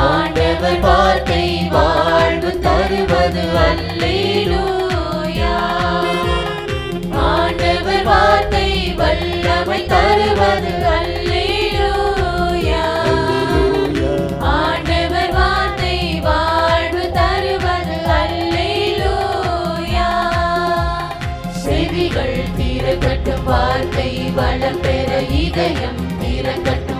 ஆண்டவர் வார்த்தை வாழ்வு தருவது அல்லேலூயா ஆண்டவர் வார்த்தை வல்லமை தருவது அல்லேலூயா ஆண்டவர் வார்த்தை வாழ்வு தருவது அல்லேலூயா செவிகள் திறக்கட்டும் வார்த்தை வளம் பெற இதயம் திறக்கட்டும்.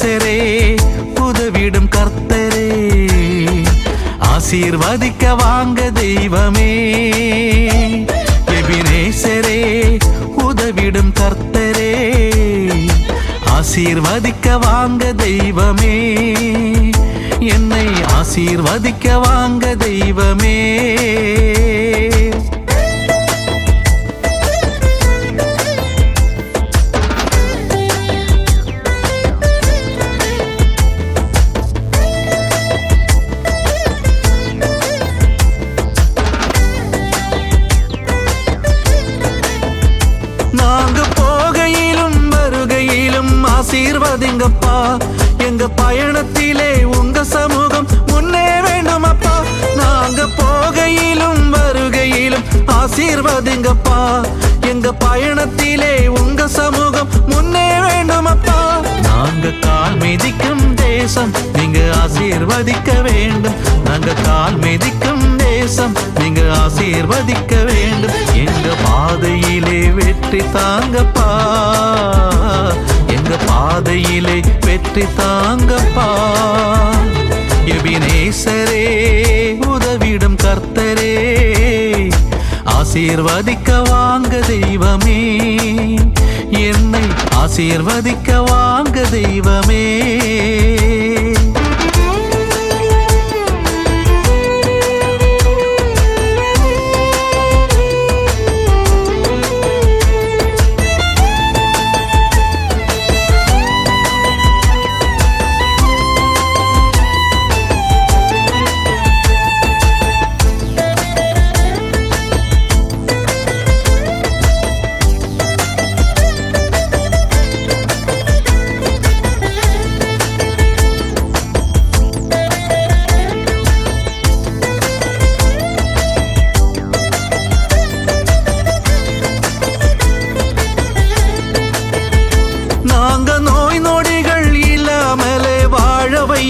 எபினேசரே உதவிடும் கர்த்தரே. ஆசீர்வதிக்க வாங்க தெய்வமே. எபினேசரே உதவிடும் கர்த்தரே. ஆசீர்வதிக்க வாங்க தெய்வமே. என்னை ஆசீர்வதிக்க வாங்க தெய்வமே. ஆசீர்வதிங்கப்பா. எங்க பயணத்திலே உங்க சமூகம் முன்னே வேண்டுமப்பா. நாங்க கால் மிதிக்கும் தேசம் நீங்க ஆசீர்வதிக்க வேண்டும். நாங்க கால் மிதிக்கும் தேசம் நீங்க ஆசீர்வதிக்க வேண்டும். எங்க பாதையிலே வெற்றி தாங்கப்பா. எங்க பாதையிலே வெற்றி தாங்கப்பா. எபினேசரே உதவிடும் கர்த்தரே. ஆசீர்வதிக்க வாங்க தெய்வமே. என்னை ஆசீர்வதிக்க வாங்க தெய்வமே.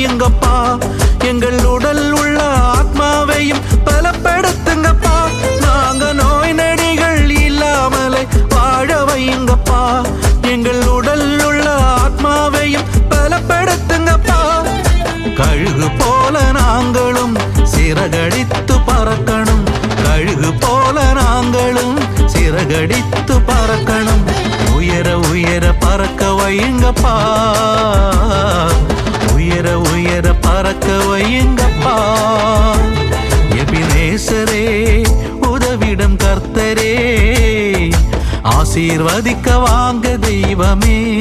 வாழ எங்கள் உடல் உள்ள ஆத்மாவையும் பலப்படுத்துங்கப்பா. நாங்க நோய் நடிகள் இல்லாமலே வாழ வையுங்கப்பா எங்கள் உடல் உள்ள ஆத்மாவையும் பலப்படுத்துங்கப்பா. கழுகு போல நாங்களும் சிறகடித்து பறக்கணும். கழுகு போல நாங்களும் சிறகடித்து பறக்கணும். உயர உயர பறக்க வையுங்கப்பா. வையுங்கப்பா எபினேசரே உதவிடும் கர்த்தரே. ஆசீர்வதிக்க வாங்க தெய்வமே.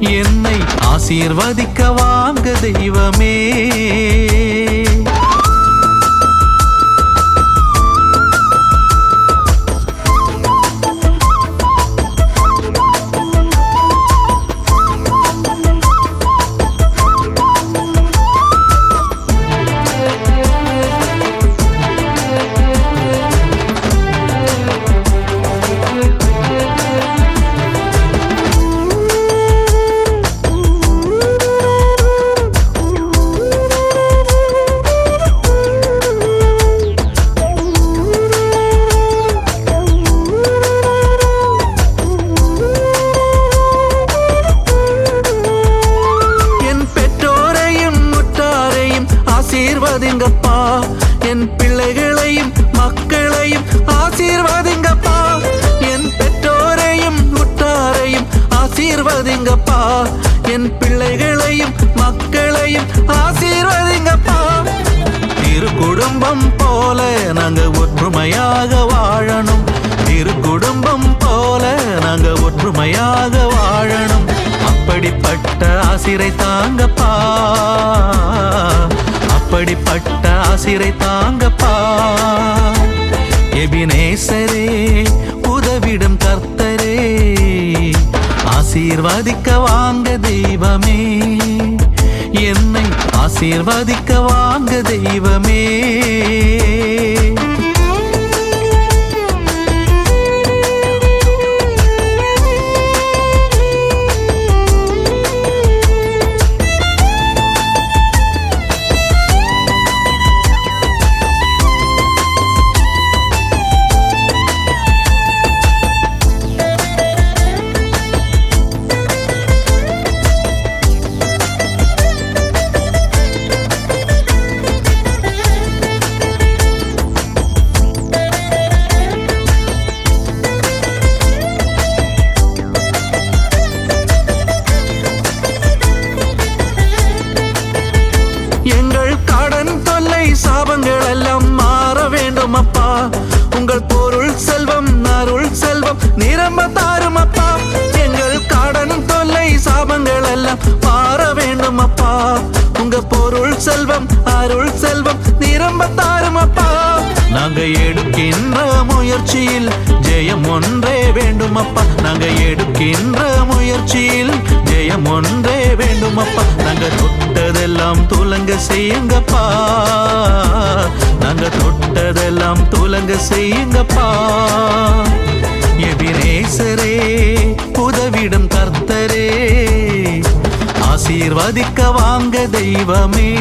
என்னை ஆசீர்வதிக்க வாங்க தெய்வமே. ஆசீர்வாதிங்கப்பா. என் பிள்ளைகளையும் மக்களையும் ஆசீர்வாதிங்கப்பா. என் பெற்றோரையும் உற்றாரையும் ஆசீர்வாதிங்கப்பா. என் பிள்ளைகளையும் மக்களையும் ஆசீர்வாதிங்கப்பா. இரு குடும்பம் போல நாங்க ஒற்றுமையாக வாழணும். இரு குடும்பம் போல நாங்க ஒற்றுமையாக வாழணும். அப்படிப்பட்ட ஆசிரை தாங்கப்பா. அப்படிப்பட்ட ஆசிரை தாங்கப்பா. எபினேசரே உதவிடும் கர்த்தரே. ஆசீர்வதிக்க வாங்க தெய்வமே. என்னை ஆசீர்வதிக்க வாங்க தெய்வமே. முயற்சியில். ஜெயம் ஒன்றே வேண்டும் அப்பா நாங்க எடுக்கின்ற முயற்சியில். ஜெயம் ஒன்றே வேண்டும் அப்பா நாங்க தொட்டதெல்லாம் துலங்க செய்யுங்கப்பா. நாங்க தொட்டதெல்லாம் துலங்க செய்யுங்கப்பா. எபிரேசரே உதவிடும் கர்த்தரே. ஆசீர்வதிக்க வாங்க தெய்வமே.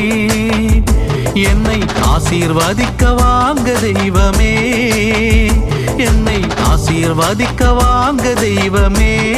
என்னை ஆசீர்வதிக்க வாங்க தெய்வமே. என்னை ஆசீர்வதிக்க வாங்க தெய்வமே.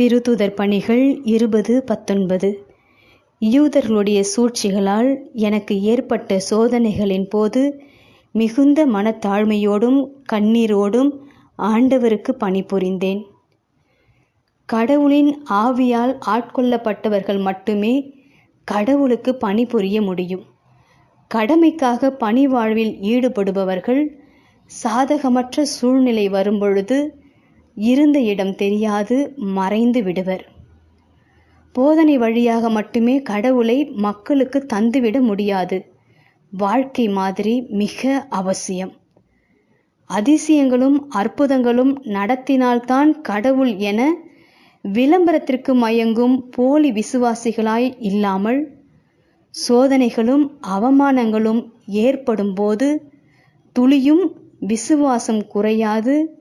திருத்துதர் பணிகள் இருபது பத்தொன்பது. யூதர்களுடைய சூழ்ச்சிகளால் எனக்கு ஏற்பட்ட சோதனைகளின் போது மிகுந்த மனத்தாழ்மையோடும் கண்ணீரோடும் ஆண்டவருக்கு பணிபுரிந்தேன். கடவுளின் ஆவியால் ஆட்கொள்ளப்பட்டவர்கள் மட்டுமே கடவுளுக்கு பணிபுரிய முடியும். கடமைக்காக பணி வாழ்வில் ஈடுபடுபவர்கள் சாதகமற்ற சூழ்நிலை வரும்பொழுது இருந்த இடம் தெரியாது மறைந்து விடுவர். போதனை வழியாக மட்டுமே கடவுளை மக்களுக்கு தந்துவிட முடியாது. வாழ்க்கை மாதிரி மிக அவசியம். அதிசயங்களும் அற்புதங்களும் நடத்தினால்தான் கடவுள் என விளம்பரத்திற்கு மயங்கும் போலி விசுவாசிகளாய் இல்லாமல் சோதனைகளும் அவமானங்களும் ஏற்படும்போது துளியும் விசுவாசம் குறையாது.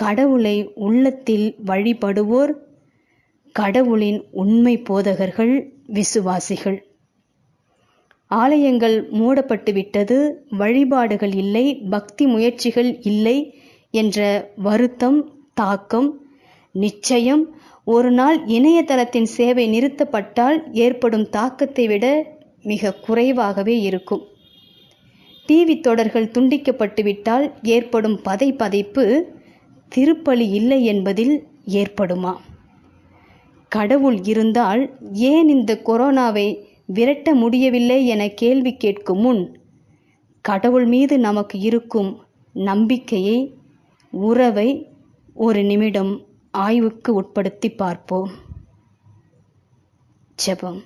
கடவுளை உள்ளத்தில் வழிபடுவோர் கடவுளின் உண்மை போதகர்கள் விசுவாசிகள். ஆலயங்கள் மூடப்பட்டு விட்டது வழிபாடுகள் இல்லை பக்தி முயற்சிகள் இல்லை என்ற வருத்தம் தாக்கம் நிச்சயம். ஒரு நாள் இணையதளத்தின் சேவை நிறுத்தப்பட்டால் ஏற்படும் தாக்கத்தை விட மிக குறைவாகவே இருக்கும். டிவி தொடர்கள் துண்டிக்கப்பட்டுவிட்டால் ஏற்படும் பதை பதைப்பு திருப்பலி இல்லை என்பதில் ஏற்படுமா? கடவுள் இருந்தால் ஏன் இந்த கொரோனாவை விரட்ட முடியவில்லை என கேள்வி கேட்கும் முன் கடவுள் மீது நமக்கு இருக்கும் நம்பிக்கையை உறவை ஒரு நிமிடம் ஆய்வுக்கு உட்படுத்தி பார்ப்போம். ஜெபம்.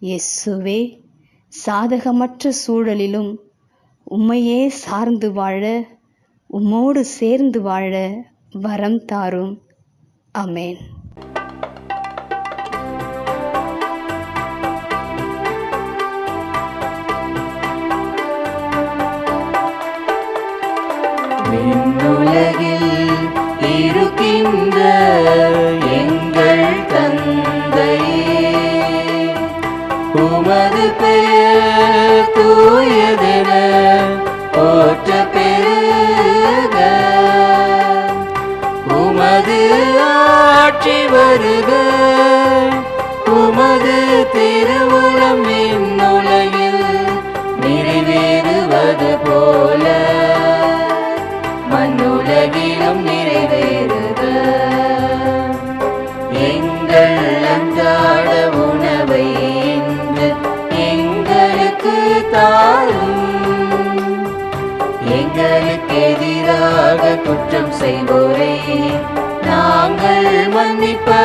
எஸ்ஸுவே சாதகமற்ற சூழலிலும் உம்மையே சார்ந்து வாழ உம்மோடு சேர்ந்து வாழ வரம் தாரும். அமேன் வருக உமது திருவுளம் இந்நுலகில் நிறைவேறுவது போல. மண்ணுலகிலும் நிறைவேறுக. எங்கள் அன்றாட உணவை இன்று எங்களுக்கு தாரும். எங்களுக்கு எதிராக குற்றம் செய்வோரை நாங்கள் மன்னிப்ப